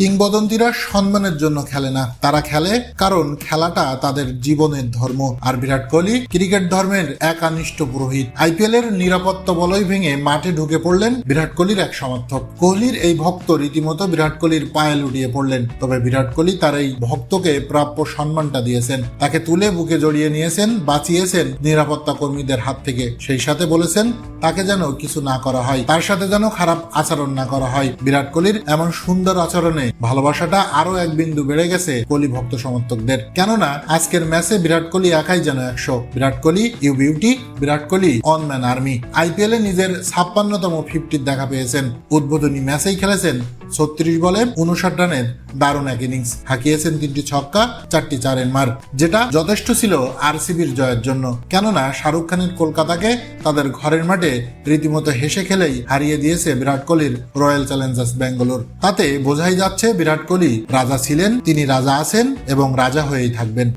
কিংবদন্তিরা সম্মানের জন্য খেলে না। তারা খেলে কারণ খেলাটা তাদের জীবনের ধর্ম। আর বিরাট কোহলি ক্রিকেট ধর্মের এক আনিষ্ট পুরোহিত। আইপিএল এর নিরাপত্তা বলয় ভেঙে মাঠে ঢুকে পড়লেন বিরাট কোহলির এক সমর্থক। কোহলির এই ভক্ত রীতিমতো বিরাট কোহলির পায়ে লুটিয়ে পড়লেন। তবে বিরাট কোহলি তার এই ভক্তকে প্রাপ্য সম্মানটা দিয়েছেন। তাকে তুলে বুকে জড়িয়ে নিয়েছেন, বাঁচিয়েছেন নিরাপত্তা কর্মীদের হাত থেকে। সেই সাথে বলেছেন, তাকে যেন কিছু না করা হয়, তার সাথে যেন খারাপ আচরণ না করা হয়। বিরাট কোহলির এমন সুন্দর আচরণে ভালোবাসাটা আরও এক বিন্দু বেড়ে গেছে কোহলি ভক্ত সমর্থকদের। কেননা, আজকের ম্যাচে বিরাট কোহলি একাই যেন একশো। Virat Kohli you beauty Virat Kohli one man army IPL এ নিজের ছাপ্পান্নতম ফিফটির দেখা পেয়েছেন। উদ্বোধনী ম্যাচেই খেলেছেন ছত্রিশ বলে উনষাট রানের দারুণ এক ইনিংস। হাঁকিয়েছেন তিনটি ছক্কা, চারটি চারের মার, যেটা যথেষ্ট ছিল আরসিবির জয়ের জন্য। কেননা শাহরুখ খানের কলকাতাকে তাদের ঘরের মাঠে রীতিমতো হেসে খেলেই হারিয়ে দিয়েছে বিরাট কোহলির রয়্যাল চ্যালেঞ্জার্স ব্যাঙ্গালোর। তাতে বোঝাই যাচ্ছে বিরাট কোহলি রাজা ছিলেন, তিনি রাজা আছেন এবং রাজা হয়েই থাকবেন।